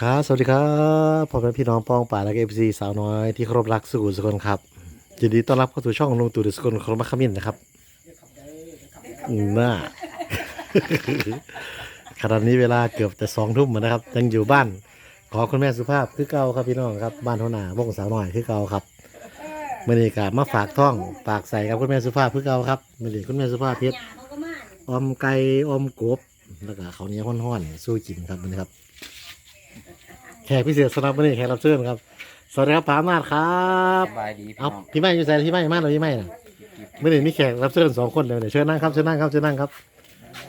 ครับ สวัสดีครับผมเป็นพี่น้องป้องป่าและเอฟซีสาวน้อยที่เคารพรักสุขุสกลครับยินดีต้อนรับเข้าสู่ช่องลุงตู่ดิสกลครมัคคมินนะครับน่าขณะนี้เวลาเกือบจะสองทุ่มแล้วนะครับ ยังอยู่บ้าน ขอคุณแม่สุภาพคือเก่าครับพี่น้องครับ บ้านหัวหน้าวงสาวน้อยคือเก่าครับเมื่อนี้กมาฝากท่องฝากใส่กับคุณแม่สุภาพคือเก่าครับเมื่อนี้คุณแม่สุภาพเพชรอมไก่ออมกบแล้วก็เขาเนี้ยห้อนๆสู้กินครับวันนี้ครับ แขกพิเศษสำหรับวันนี้แขกรับเชิญครับ สวัสดีครับปามาดครับสบายดีพี่เอาน้องพี่ไม่อยู่ใส่พี่ไม่มาเราพี่ไม่น่ะไม่ได้มีแขกรับเชิญสองคนเลยเดี๋ยวเชิญนั่งครับเชิญนั่งครับเชิญนั่งครับ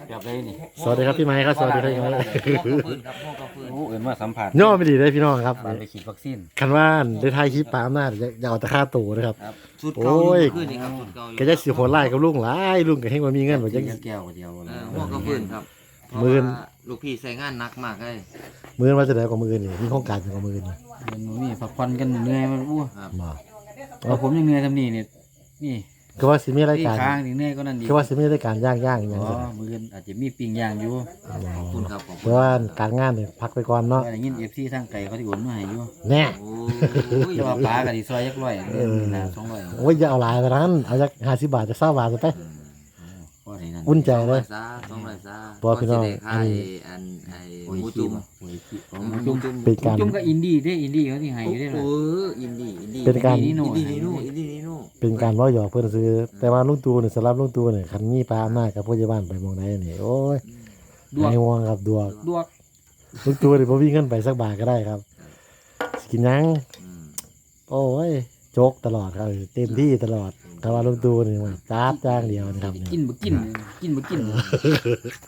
เดี๋ยวเลยนี่สวัสดีครับพี่ไม้ครับสวัสดีครับพี่ไม้พ่อกระพื้นครับพ่อกระพื้นโอ้เอินว่าสัมผัสย่อไม่ดีเลยพี่น้องครับบานไปฉีดวัคซีนคันว่าได้ทายคลิปปามาดอย่าอย่าเอาแต่ค่าตัวนะครับ ครับสุดเก่าโอ้ย ขึ้นนี่ครับสุดเก่าอยู่แกจะสิโหดไล่กับลุงหลายลุงก็ให้ว่ามีเงินบ่จัจังงแก้วเดียวเอเลยอหัวกระพื้นครับเพราะหมื่นว่า ลูกพี่ใส่งานหนักมากเลยมือว่าจะได้กว่ามือนี่มีโครงการกว่ามือนี่มันมีพักผ่อนกันเหนื่อยมันอู้ครับบ่เอาผมยังเหนื่อยทำนี่นี่นี่คือว่าสิมีรายที่การค้างนี่เหนื่อยก็นั่นดีคือว่าสิมีรายการย่างย่างๆออ๋ย่างอเงี้ยมืออนอาจจะมีปิ้งย่างอยู่ขอบคุณครับขอบเพคุณราะว่าการงานเนี่ยพักไปก่อนเนาะว่าอย่างนี้เอฟซีทางไก่เขาที่โอนมาให้อยู่แน่โอ้ยแต่ว่าปลากับดีซอยยักร้อยเดือนหน้าสองร้อยโอ้ยอย่าเอาหลายไปนั้นเอาจากห้าสิบบาทจะเศร้าบาทจะไป พอที่นั่นอุ่นใจสองเลร้อยยซะสองร้อยซะเพราะว่าพี่น้องก็สิได้อันขายนี้อันไอ้โอ้ยหมูจุ่จุ่มมโอ้ยขี้ของหหมูมูจุ่มจุ่มเป็นการ จุ่มก็อินดี้ได้อินดี้เขาที่ให้อยู่ได้โอ้เลยอินดี้อินดี้เป็นการ อินดี้นีโน่ อินดี้นีโน่เป็นการเว่าหยอกเพื่อนซื้อแต่ว่าลุงตูเนี่ยสำหรับลุงตูเนี่ยคันมีปลาหน้าจกับผู้ใหญ่บ้านไปมองได้เนี่ยโอ้ยดวกไอ้ห่วงครับดวงดวกลุงตูเนี่ยพอวิ่งเงินไปสักบาทก็ได้ครับสิกินหยังอืมโอ้ยโจกตลอดครับเต็มที่ตลอด แต่ว่าลุงตูเนี่ยมันจ้าบจ้างเดียวนะครับเนี่ยกินบ่กิน กินบ่กิน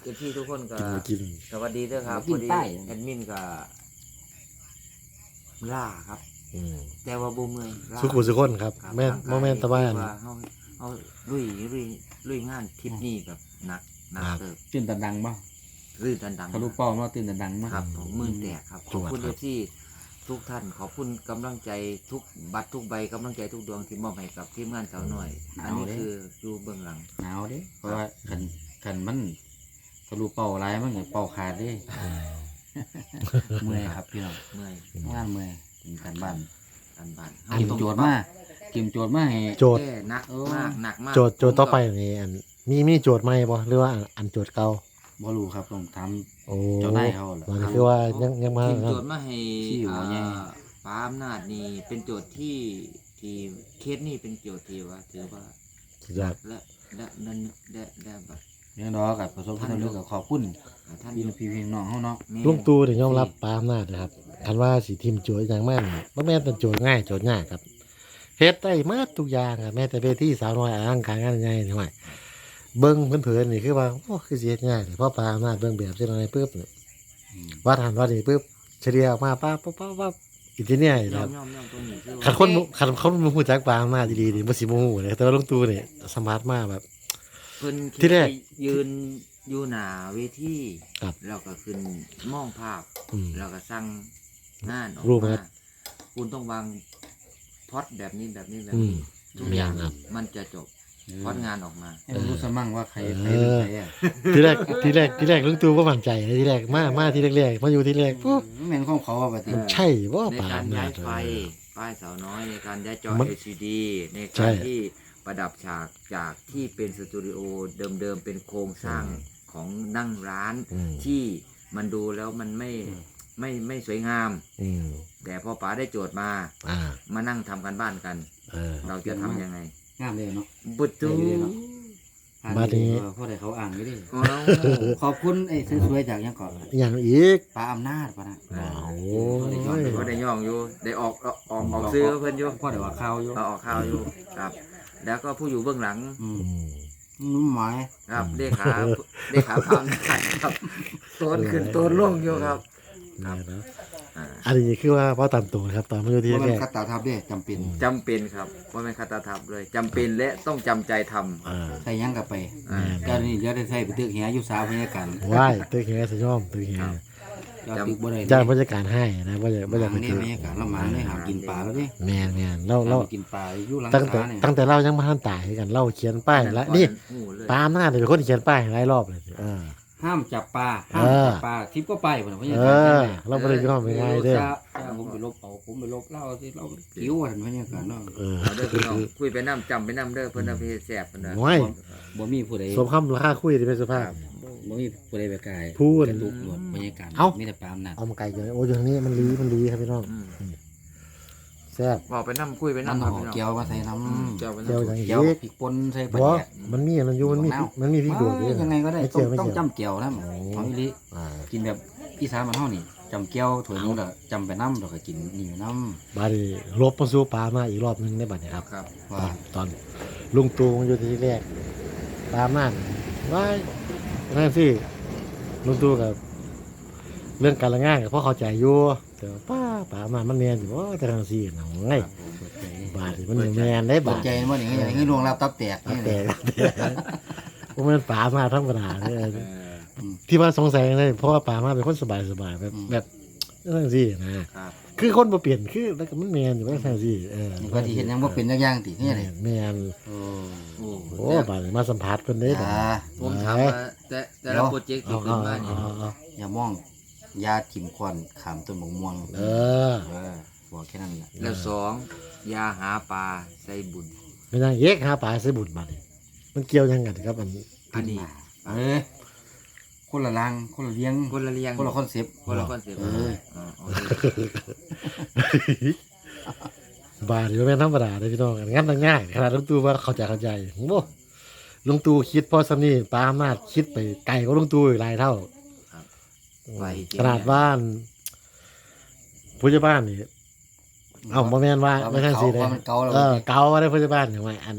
เจ้าที่ทุกคนก็กินบ่กิน สวัสดีด้วยครับกิพอนดีใต้ แอดมินก็ล่าครับ อืมแต่ว่าบ่เมื่อยล่าสุขุมสุขคนครับครับแม่นร่างกยโมแม่นตะบ้านคิดว่าเฮาเฮาลุยลุยลุยงานทริปนี้แบบหนักหนักครับ เติบตื่นตันดังบ่ลื่นดันดังทะลุเป้าเนาะตื่นตันดังบ่ครับผมมื่นแตกครับขอบคุณจวดครับที่ ทุกท่าน ขอบคุณกำลังใจทุกบัตรทุกใบกำลังใจทุกดวงที่มอบให้กับทีมงานสาวน้อย อันนี้คืออยู่เบื้องหลังหนาวเด้เพราะว่าคันคันมันทะลุเป้าหลายมันก็เป้าขาดเด้เมื่อยครับพี่น้องเมื่อยงานเมื่อยกินกันบ้านกันบ้านกิมโจทย์มากิมโจทย์มาให้โจทย์แก้หนักมากหนักมากโจทย์โจทย์ต่อไปนี่อันมีมีโจทย์ใหม่บ่หรือว่าอันโจทย์เก่า บ่รู้ครับต้องถาม โอ้เจ้านายเขาเหรอมันคือว่ายังยังมาทีมครัโจบทย์มาให้ที่หัวใหญ่ อ่าป้าอำนาจนี่เป็นโจทย์ที่ที่เคสนี่เป็นโจทย์ที่ว่าถือว่าสุดยอด และและนั่นและและแบบเรื่องดอกกับประสบความสำเร็จก็ขอบคุณท่านพี่พี่พี่น้องเฮาเนาะ แม่ลุงตู่เนี่ยยอมรับปาอำนาจนะครับคันว่าสิทีมโจทย์อย่างแม่นบ่แม่นเป็นโจทย์ง่ายโจทย์ยากครับเฮ็ดได้หมาทุกอย่างครับแม้แต่เวทีสาวน้อยอ่างขางงานใหญ่นี่ว่า เบิ่งเพิ่นๆนี่คือว่าโอ้คือสิเฮ็ดง่ายเลยเพราะปาอำนาจเบิ่งแบบจังได๋ปึ๊บนี่อืมว่าทันว่านี่ปึ๊บเฉลี่ยออกมาปั๊บปั๊บปั๊บปั๊บอินเทอร์เน็ตยคอรัมบยอมยอมตรงนี้คือว่าคันคนคันคนบ่ฮู้จักปาอำนาจดีๆนี่บ่สิบ่ฮู้เลยแต่ว่าลุงตู่นี่สมาร์ทมากแบบ เพิ่นที่แรกยืนอยู่หน้าเวทีครับแล้วก็ขึ้นมองภาพ อืม แล้วก็สั่งงานออกรูปไหมมาคุณต้องวางพล็อดแบบนี้แบบนี้แบบอืมนี้ทุกอย่างมีครับ มันจะจบ พล็อดงานออกมาให้มันรู้สมั่งว่าใครใครเป็นใครอะที่แรกที่แรกที่แรกลุงตู่บ่มั่นใจเลยที่แรกมามาที่แรกๆมาอยู่ที่แรกปุ๊บแม่นของเขาว่าบัดนี้มันใช่บ่ในปาการอำนาย้าจยไฟป้ายเสาน้อยในการย้ายจอ มัน LCD ในใช่ การที่ประดับฉากจากที่เป็นสตูดิโอเดิมๆเป็นโครงสร้างของนั่งร้านอืมที่มันดูแล้วมันไม่ไม่ไม่สวยงาม อืมแต่พอป๋าได้โจทย์มาอ่ามานั่งทำกันบ้านกัน เออเราจะทำยังไง งามเลยเนาะบุตรได้เลยเนาะบัดนี้เออเพราะได้เขาอ่านอยู่ดิโอ้ขอบคุณไอ้สวยๆจากยังก่อนอย่างอีกป้าอำนาจปะนะโอ้ก็ยได้ย่องอยู่ได้ออกออกออกออกซื้อเพิ่นอยู่พ่อเดี๋ยวว่าข่าวอยู่เอาออกข่าวอยู่ครับ แล้วก็ผู้อยู่เบื้องหลังอืมอืมนุ่มหมายครับเลขาเลขาพามได้ครับโตนขึ้นโตนลงอยู่ครับ นี่นะ อ่าอันนี้คือว่าเพราะตามตัวครับตอนมาอยู่ที่ว่ามันแรกคัตตาทับเด้จำเป็นจำเป็นครับว่าไม่นคาตาทับเลยจำเป็นและต้องจำใจทำอ่าใส่หยังกลับไปอ่าเจ้านี่เดี๋ยวได้ใส่ไปตึกเหียอยู่สาวพยาการว่ายตึกแห่สยอมตึกแห่เจ้าตึกบ่ได้จ้างบรรยากาศให้นะว่าจะว่าจะมัไปนนี่ตึกพยาการละหมาเลยหากินปลาแล้วดิแมนแมนเราเราเรากินปลาอยู่หลังตั้งแต่คาเนี่ยตั้งแต่เรายังไม่ทันตายกันเราเขียนป้ายแล้วนี่ หูเลยปาล์มหน้าจเป็นคนเขียนป้ายหลายรอบเลยอ่า ห้ามจับปลาห้ามเออจับปลาทิพย์ก็ไปพุ่นน่ะพญาเอการอเราบ่ได้ยอมง่ายๆเด้อจ้าจ้าผมไปลบเอาผมไปลบเล่าสิเรากิ้วอันพญาการเนาะเออเอาเด้อพี่น้องคุยไปน้ำจำไปน้ำเด้อเพิ่นเอาไปแซ่บเพิ่นน่ะโอ้ยบ่มีผู้ใดสมคำราคาคุยที่เป็นสุภาพบ่มีผู้ใดไปกายพูดกระตุกหนวดพญาการเอ้ามีแต่ปลาอำนาจเอามาไก่เลยโอ้ยอย่างนี้มันลีมันลีครับพี่น้องอืม แซ่บบอกไปน้ำคุยไปน้ำน้ำหคอรับพี่น้องเกี๊ยวมาใส่น้อืมเจ้าไปเจียวน้ำอย่างำนี้เกี๊ยวพริกป่นใส่ปลาบ่แดกมันมีมันอยู่มันมีมะนาวมันมีพริกโดดด้วยยังไงก็ได้ไม่ต้เจีอยงวไม่ต้องเจียวจำเกี๊ยวนะของอีหลิอ่ากินแบบอีสานมันเฮานี่จำเกี๊ยวถ้วยนึงแล้วจำไปน้ำแล้วก็กินนี่น้บาดนีลบมาสู้ปลามาอีกรอบหนึงได้บัดนี้ครับครับำตว่าอนตอนลุงตูมันอยู่ที่แรกปลามาว้ายนั่นสิลุงตูกับเรื่องการละงานกับพ่อเข้าใจอยู่แต่ว่าป้า ปลามามันแมนอยู่ว่าแต่ทางสี่หนังไงครับผมเปิดใจบาดนี่มันบ่แมนได้เปิบาดดใจว่าอย่างนี้อย่างนี้ลวงรับตับแตกแต่นี่แต่ว่ามันปลามาทั้งปัญหาเนี่ยเออที่ว่าสงสัยเลยเพราะว่าปลามาเป็นคนสบายสบายๆแบบแบบทางสี่นะครับคือคนบ่เปลี่ยนคือแล้วก็มันแมนอยู่ว่าทางสี่เออนี่ก็ที่เห็นยังว่าเป็นอย่างๆตินี่เลยแมนโอ้โอ้โอ้บาดนี่มาสัมผัสเพิ่นได้บาดยาผมถามว่าแต่แต่ละโปรเจกต์ที่เอาขึ้เอานมาเอานี่เอาเอาอย่ามอง ยาถิ่มควันขามต้นบกม่วงเออเออบอกแค่นั้นแหละแล้วสองยาหาปลาใส่บุญ ไม่ได้เย็กหาปลาใส่บุญบาดนี่มันเกี่ยวยังกันครับอันอันนี้ เออคนละลังคนละเลี้ยงคนละเรียงคนละคอนเซปต์ คนละคอนเซ็ปต์เอออ๋อโอเคบาทนี่แม่นธรรมดาเลยพี่น้องงั้นมันง่ายขนาดลุงตู่ว่าเข้าใจเข้าใจโอ้ลุงตู่คิดพอสำนี่ปาอำนาจคิดไปไกลกว่าลุงตู่อีกหลายเท่า ไว้เก็บขนาดบ้านผู้ใหญ่บ้านนี่เอาบ่แม่นว่าไม่ใช่สิเลยว่ามันเก่าแล้ว เออเก่าว่าได้ผู้ใหญ่บ้านอย่างไรอัน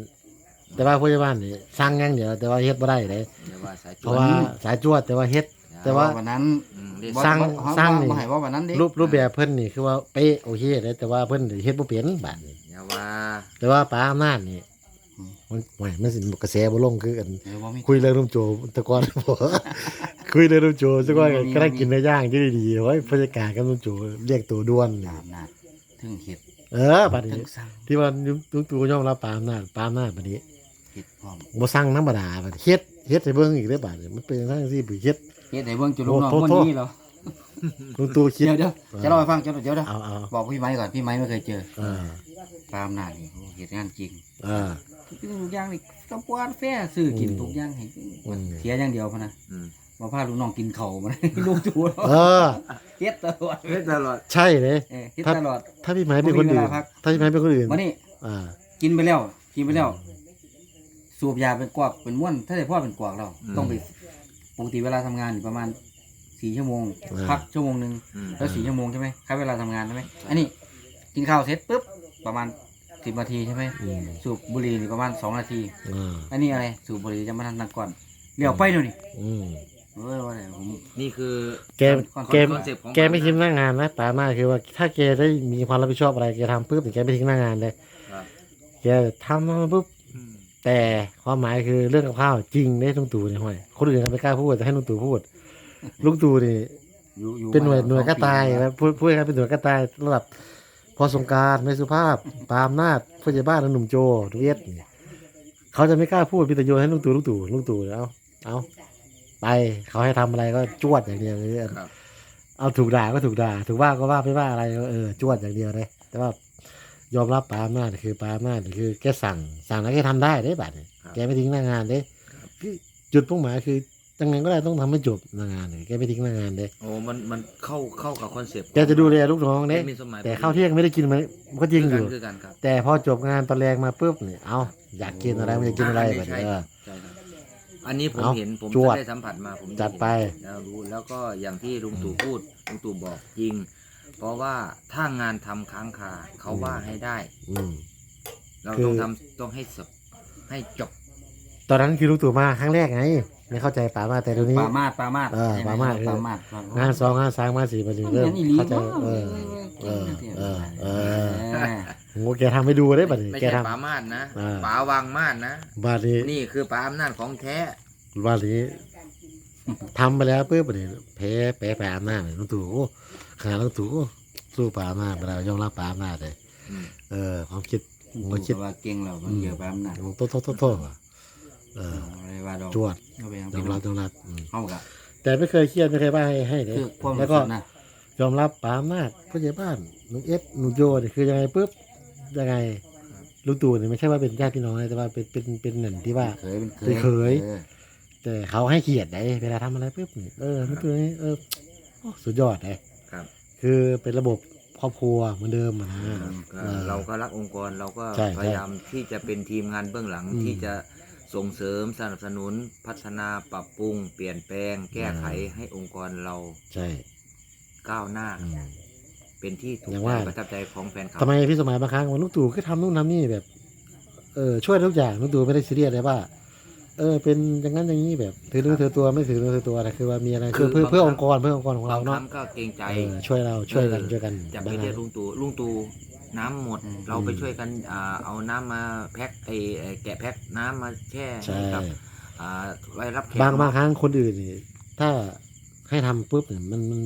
แต่ว่าผู้ใหญ่บ้านนี่สร้างอย่างเดียวแต่ว่าเฮ็ดบ่ได้เลยเดี๋ยวว่าสายเพราะว่าสายจวดแต่ว่าเฮ็ด แต่ว่า วันนั้นอืมเรียกบ่สร้างบ่สร้างนี่บ่ให้ว่าวันนั้นดิรูปรูปแบบเพิ่นนี่คือว่าเป๊ะโอเคเลยแต่ว่าเพิ่นเฮ็ดบ่เป็นบาดนี้ อย่าว่าแต่ว่าป้าอำนาจนี่ มันไม่มันสิกระแสบ่ลงคืออันเออบ่มีคุยเรื่องนุ่มโจแตะกอนบ่คุยเรื่องนุ่มโจแตะกอนมีมีก็ได้กินเนื้อย่างที่ดีๆไว้บรรยากาศกับนุ่มโจเรียกตัวด้วนนี่ตามนาจถึงเห็ดเออบัดถึนี้งสั่งที่ว่านุ่มตูยอมรับปาอำนาจปาอำนาจบัดนี้เห็ดพร้อมบ่สั่งธรรมดาบัดเฮ็ดเฮ็ดให้เบิ่งอีกเด้อบัดนี้มันเป็นทั้งที่บ่เฮ็ดเฮ็ดให้เบิ่งจุลูกน้องโอ้คนโทษนี้เหรอนุ่มตูคิด เดี๋ยวเดี๋ยวจะเล่าให้ฟังเดี๋ยวเดี๋ยวเดี๋ยวเอาเอาบอกพี่ไม้ก่อนพี่ไม้ไม่เคยเจอเออตามนาจนี่โอ้เฮ็ดงานจริง เออ ทุกอย่างนี่ต้องกวาดแฟ้ซื้อกินอืมทุกอย่างให้อืม เสียอย่างเดียวพะนะอืมมาพาลูกน้องกินเข่าวมัน ลูกจูเออ เฮ็ดตลอดเฮ็ดตลอดใช่เลย เออเฮ็ดถ้าตลอด ถ้าพี่ไม้เป็นคนอื่นบ่มีเวลาพัก ถ้าพี่ไม้เป็นคนอื่นมานี่อ่า กินไปแล้ว กินไปแล้ว สูบยาเป็นกวากเป็นม้วนถ้าได้พ่อเป็นกวากเราต้องไปปกติเวลาทำงานอยู่ประมาณสี่ชั่วโมงพักชั่วโมงหนึ่ง อืม แล้วสี่ชั่วโมงใช่ไหมค่าเวลาทำงานใช่ไหมอันนี้กินข้าวเสร็จปุ๊บประมาณ สิบนาทีใช่ไหมอืม สูบบุหรี่นี่ประมาณสองนาที อ่าอันนี้อะไรสูบบุหรี่จะมาทันนักก่อนเลี้ยวไปเดี๋ยวนี้อืมเอ้ยว่าไหนผม นี่คือ แกคอนแกคอนเซ็ปต์ของ แกไม่ทิ้งหน้างานนะตามากคือว่าถ้าแกได้มีความรับผิดชอบอะไรแกทำปุ๊บแกไม่ทิ้งหน้างานเลยครับแกทำมาปุ๊บอืมแต่ความหมายคือเรื่องกับข้าวจริงได้ลุงตู่เนี่ยห่วยคนอื่นเขาไม่กล้าพูดแต่ให้ลุงตู่พูดลุงตู่นี่ อยู่อยู่เป็นหน่วยมาหน่วยกระต่ายสองปีแล้วนะพูดพูดง่ายๆเป็นหน่วยกระต่ายระดับ พอสงกรารไม่สุภาพ ปาล์มนาดผู้ใหญ่บ้านและหนุ่มโจทุกเอสเนี่ยเขาจะไม่กล้าพูดพิตโยนให้ลุงตู่ลุงตู่ลุงตู่เอาเอาไปเขาให้ทำอะไรก็จวดอย่างเดียวเลยครับ เอาถูกด่าก็ถูกด่า ถูกว่าก็ว่าไม่ว่าอะไรก็เออจวดอย่างเดียวเลยแต่ว่ายอมรับปาล์มนาดคือปาล์มนาดคือแกสั่งสั่งแล้วแกทำได้ได้บัดนี้ครับ แกไม่ทิ้งหน้างานเด้คือจุดมุ่งหมายคือ ยังไงก็ได้ต้องทำให้จบหน้างานเลยแกไม่ทิ้งหน้างานเด้โอ้มันมันเข้าเข้ากับคอนเซ็ปต์แกจะดูแลลูกน้องเด้มีสมัยแต่ข้าวเที่ยงไม่ได้กินมันมันก็จริงอยู่ คือกันครับแต่พอจบงานตอนแรงมาปุ๊บเนี่ยเอาอยากกินอะไรมันจะกินอะไรแบบนี้เออ ใช่ครับอันนี้ผมเอาเห็นผมจวดได้สัมผัสมาผมจัดไป แล้วรู้แล้วก็อย่างที่ลุงตู่พูดลุงตู่บอกจริง เพราะว่าถ้างานทำค้างคาเขาว่าให้ได้ อืม เราคือต้องทำต้องให้จบให้จบ ตอนนั้นคือลูกตู่มาครั้งแรกไงไม่เข้าใจป๋ามาแต่เดี๋ยวนี้ปลามาดปลามาดเออใช่ไหปลามาดปลามาดงานสองงานสามงานสี่มาถึงเริ่มมันเหมือนอีหลีเข้าใจมากเออเออเออเออเออโอ้แกทำให้ดูได้บัดนี้ไม่แกใช่ทป๋ามาดนะอ่า ป๋าวางมาดนะำบัดนี้นี่คือป๋าอำนาจของแท้ บัดนี้ทำไปแล้วปุ๊บบัดนี้แพ้แพ้แพ้อำนาจเลยลุงตู่โอ้ขนาดลุงตู่โอ้สู้ป๋าอำนาจไปแล้วยอมรับป๋าอำนาจเลยอืม เออความคิดผมก็ก็คิคิดดว่าเก่งแล้วมันเยอะไปอำนาจโตโตโตโต เอออะไรว่าดอกจวดเอาไปยังยเป็อนมรับยอมรับอืมเข้ากับ แต่ไม่เคยเครียดไม่เคยบ้าให้ให้เลยคือความแล้รู้วก็สึกนะยอมรับป๋าอำนาจผู้ใหญ่บ้านหนุ่มเอฟหนุ่มโยนี่คือยังไงปุ๊บยังไงลุงตู่เนี่ยไม่ใช่ว่าเป็นญาติพี่น้องนะแต่ว่าเป็นเป็นเป็นหนึ่งที่ว่า เคยเป็นเคเป็นยเคย ออแต่เขาให้เกียรติไอ้เวลาทำอะไรปุ๊บนี่เออไม่ตัวนี้เออโอ้สุดยอดเลยครับคือเป็นระบบครอบครัวเหมือนเดิมอะนะ ก็ออเราก็รักองค์กรเราก็ใช่พยายามที่จะเป็นทีมงานเบื้องหลังอืม ที่จะ ส่งเสริมสนับสนุนพัฒนาปรับปรุง เปลี่ยนแปลง แก้ไขอืมให้องค์กรเราใช่ก้าวหน้า อืม เป็นที่ถูกอย่างใจว่าประทับใจของแฟนคลับ ทำไมพี่สมัยบางครั้งวันลูกตู่ก็ทำนู่นทำนี่แบบ เออช่วยทุกอย่างลูกตู่ไม่ได้ซีเรียสเลยว่า เออ เป็นอย่างนั้นอย่างนี้แบบถือเนื้อถือตัวไม่ถือเนื้อถือตัวนะคือว่ามีอะไรคืเพื่ออเพื่อเพื่อบาง องค์กรเพื่อองค์กรของบาเรางคเนาะรั้งก็เกรงใจเออช่วยเราช่วยกันช่วยกันจะไปบางเรียกคลุรั้งงตู่ลุงตู่ น้ำหมด อืม เราไปช่วยกันอ่าเอาน้ำมาแพ็คไอ้ไอ้แกะแพ็คน้ำมาแช่ใช่ ให้กับอ่าไว้รับแขกบางบางครั้งคนอื่นนี่ถ้าให้ทำปุ๊บเนี่ยมันมัน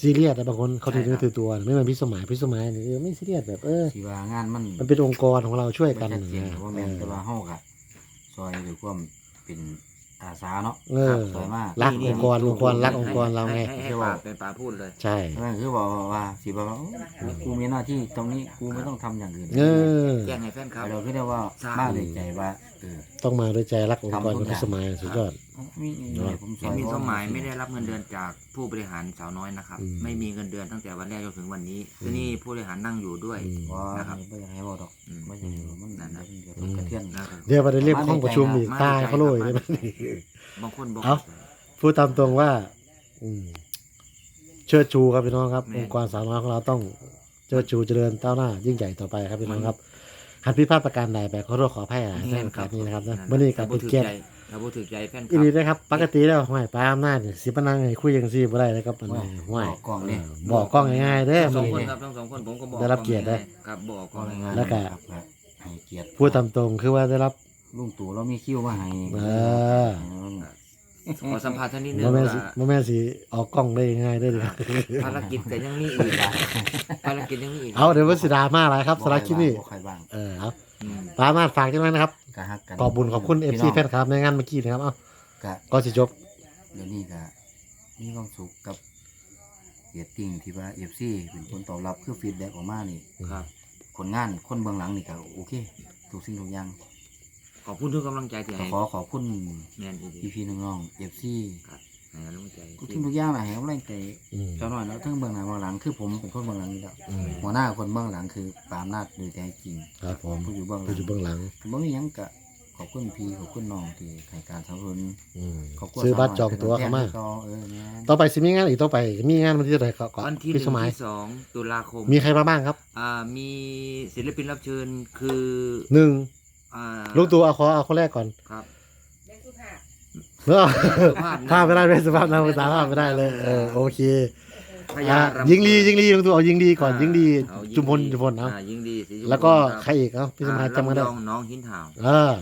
ซีเรียสแต่บางคนเขาถือเนื้อถือตัวไม่เหมือนพี่สมัยพี่สมัยนี่เออไม่ซีเรียสแบบเออ ที่ว่างานมันมันเป็นองค์กรของเราช่วยกันบ่ชัดเจนนะว่าแม่นแต่ว่าเฮาก็ซอยหรือความเป็น อาสาเนาะเออสวยมากรักนี่องค์กรนี่องค์กรรักองค์กรเราไง ให้ให้ให้ป่าเป็นป่าพูดเลย ใช่ นั่นคือบอกว่าสิบอกว่าโอ้กูมีหน้าที่ตรงนี้กูไม่ต้องทำอย่างอื่นเออ แจ้งให้แฟนครับ เราคิดได้ว่าใช่บ้าในใจว่าเออ ต้องมาด้วยใจรักองค์กรทำทุกับกอย่างพี่สมัยสุดยอด มีเนาะผมซเห็อนยมีสมหมายไม่ได้รับเงินเดือนจากผู้บริหารสาวน้อยนะครับ อืมไม่มีเงินเดือนตั้งแต่วันแรกจนถึงวันนี้ที่นี่ผู้บริหารนั่งอยู่ด้วยอืม ว่านะครับไม่อยากให้บอกดอกอืม ไม่อยากให้บอกมันนั่นนะเดี๋ยวมันกระเทียนนะครับ เดี๋ยวไปเรียกห้องประชุมอีกมาตายใจเขาโรยครับได้ไหม บางคนบอก เอาพูดตามตรงว่า อืมเชิดชูครับพี่น้องครับแม่องค์กรสาวน้อยของเราต้องเชิดชูเจริญเต้าวหน้า ยิ่งใหญ่ต่อไปครับพี่น้องครับ หัดพิดพลาทประการใดไปขอโทษขออภัยนะแจ้งการนี้นะครับนะเมื่อนี้กับเป็นเกียรติถ้าพูดถึงใจแฟนคอีลับนี้นะครับ ปกติแล้วห้อยปลาอำนาจเนี่ยสิปนังให้คุยยังซี่บ่ได้เลยครับมันห้อยบอกกล้องเนี่ย บอกกล้องง่ายๆเด้อทั้งสมัอนงคนนี่ครับทั้งสองคนผมก็บอกได้รับเกียรติได้ได้ครับบอกก็ก็เลยง่ายแล้วก็ ครับครับให้เกียรติพูดตามตรงคือว่าได้รับลุงตู่เรามีคิวมาให้เออๆ ขอสัมภาษณ์ท่านนิดนึงโมแม่นสิว่าโมแม่นสิออกกล้องได้ง่ายได้เลยครับภารกิจก็ยังมีอีกอะภารกิจยังมีอีกเอาเดี๋ยววันสิดราม่าอะไรครับสำหรับคลิปนี้บ่ใครบ้างเออเอาอืมปลาอำนาจฝากจังไว้นะครับ ก็ฮักกันขอบบุญขอบคุณเอฟพี่ซีน้งแฟนคลับในงานเมื่อกี้นะครับเอ้าก็ก็สิจบเดี๋ยวนี้ก็มีความสุขกับเรตติ้งที่ว่าเอฟซีเป็นคนตอบรับคือฟีดแบ็กออกมานี่ ครับ ผลงานคนเบื้องหลังนี่ก็โอเคทุกสิ่งทุกอย่าง ขอบคุณทุกกำลังใจที่ก็ให้ขอขอบคุณแมนอีกพี่พี่ๆน้องๆเอฟซีให้กำลังใจทุกสิ่งทุกอย่างนะให้กำลังใจอืมเจ้าหน่อยแล้วทั้งเบื้องหน้าเบื้องหลังคือผมเป็นคนเบื้องหลังนี่แหละอืมหัวหน้าคนเบื้องหลังคือปาล์มนาดโดยแท้จริงครับผมผู้อยู่เบื้องหลัผู้งอยู่เบื้องหลังบ่มีหยังก็ขอบคุณพี่ขอบคุณน้องที่ให้การสนับสนุนอืมขอบคุณซื้อบัตรจองตั๋วเข้ามาต่อเออแม่นต่อไปสิมีงานอีกต่อไปมีงานวันที่เท่าไหร่ก็ก็วันที่หพี่นึ่สงมัยที่สองตุลาคม มีใครมาบ้างครับ อ่ามีศิลปินรับเชิญคือหนึ่ง อ่าลูกตัวเอาขอเอาคนแรกก่อนครับเออสุภาพนะพลาดไม่ได้เป็นสภาพนามภาษาพลาดไม่ได้เลยเออโอเคพญาอะรำยิงลียิงลีลูกตัวเอายิงดีก่อนายิงดีเอาจุมพลจุมพลเอาอ่ยิงดีศรีจุมพแล้วก็ครับใครอีกเอ้าพี่สมัยอ่าจำกันได้ลำยองน้องหินห่าวเออ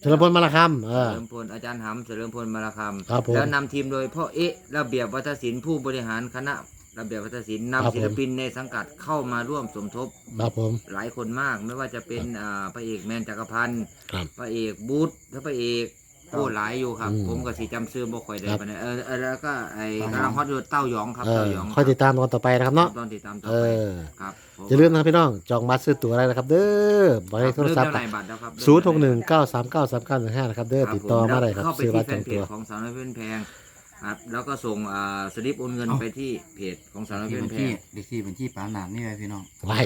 เฉลิมพลมาละคำเอเฉอ ลิมพลอาจารย์หำเฉลิมพลมาราคครับผมำแล้วนำทีมโดยพ่อเอ๊ะระเบียบวัฒนศิลป์ผู้บริหารคณะ ระเบียบวัฒนศิลป์ครับนำผม ศิลปินในสังกัดเข้ามาร่วมสมทบครับผม หลายคนมาก ไม่ว่าจะเป็นอ่าพระเอกแมนจักรพันธ์ครับ พระเอกบูธและพระเอกผู้หลายอยู่ครับ อืมผมก็สีจำซื้อบ่ค่อยได้ครับ ปานใดเออเออแล้วก็ไอ้เต้ายองกำลังฮอตอยู่เต้ายองครับเออเต้ายองค่อยติดตามตอนต่อไปนะครับเนาะตอนติดตามต่อเอไปอครับผมอย่าลืมนะครับพี่น้องจองบัตรซื้อตั๋วอะไรนะครับ เด้อหมายเลขโทรศัพท์เมเท่าไหบัตรแล้วครับ ศูนย์หกหนึ่งเก้าสามเก้าสามเก้าหนึ่งห้านะครับเด้อครับติดต่อผมาได้ครับเข้าไปซื้อบัตที่รแฟจองนเพตัวจของสาวน้อยเพื่อนแพง ครับแล้วก็ส่งอ่าสลิปโอนเงินไปที่เพจของสาวน้อยที่เพื่อเป็นนแพที่งเด็กที่เป็นที่ปาล์มนาดนี่ไว้พี่น้อง ไว้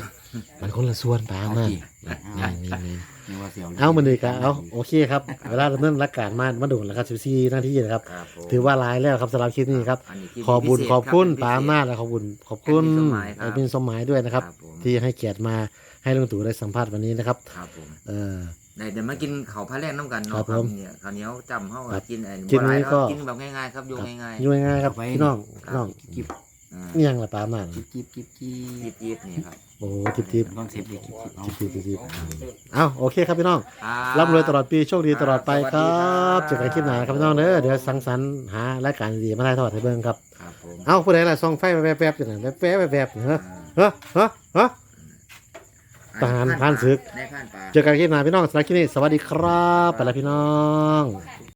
มันคนละส่วนปามาเอาสินี่นี่นี่นี่ว่าเสียวเอามันดีกันเอาโอเคครับเวลาเราเริ่มรักการมามาดูแล้วครับสิบสี่นาทีนะครับ ครับผมถือว่าหลายแล้วครับสำหรับคลิปนี้ครับ นนี้คลิปขอบุญพิเศษขอบคุณรับปาอำนาจและขอบคุณขอบคุณแอดมินสมหมายครับแอดมินสมหมายด้วยนะครับ ครับผม ที่ให้เกียรติมาให้ลุงตู่ได้สัมภาษณ์วันนี้นะครับครับผม เออ ได้เดี๋ยวมากินข้าวผ้าแรงน้ำกันครัเนาะบครัผบมเนี่ยข้าวเหนียวจำเข้าครับกินไอ้กินบัวลายนี้ก็ กินแบบง่ายๆครับอยู่ง่ายอยู่ง่ายๆครับพี่น้องพี่น้องกิบๆอ่าเนี่ยงละปาอำนาจกิบกิบกิบกิบยิบๆนี่ครับโอ้ทิปทิปคอนเซ็ปต์เลยกิบกิบเอาทิปทิปทิปเอาโอเคครับพี่น้องอ่าร่ำรวยตลอดปีโชคดีตลอดไปครัสวับสดีครับเจอกันคลิปหน้าครับพี่น้องเด้อเดี๋ยวสังสรรค์หารายการดีๆมาได้ทอดให้เบิ่งครับครับผมเอาผู้ใดล่ะส่องไฟแวบๆอย่างนั้นแวบๆแวบๆเฮ้อเฮ้อเฮ้อเฮ้อ ทหารผ่านศึกได้ผ่านป่า เจอกันคลิปหน้าพี่น้องสำหรับคลิปนี้สวัสดีครับ ไปแล้วพี่น้องโอ้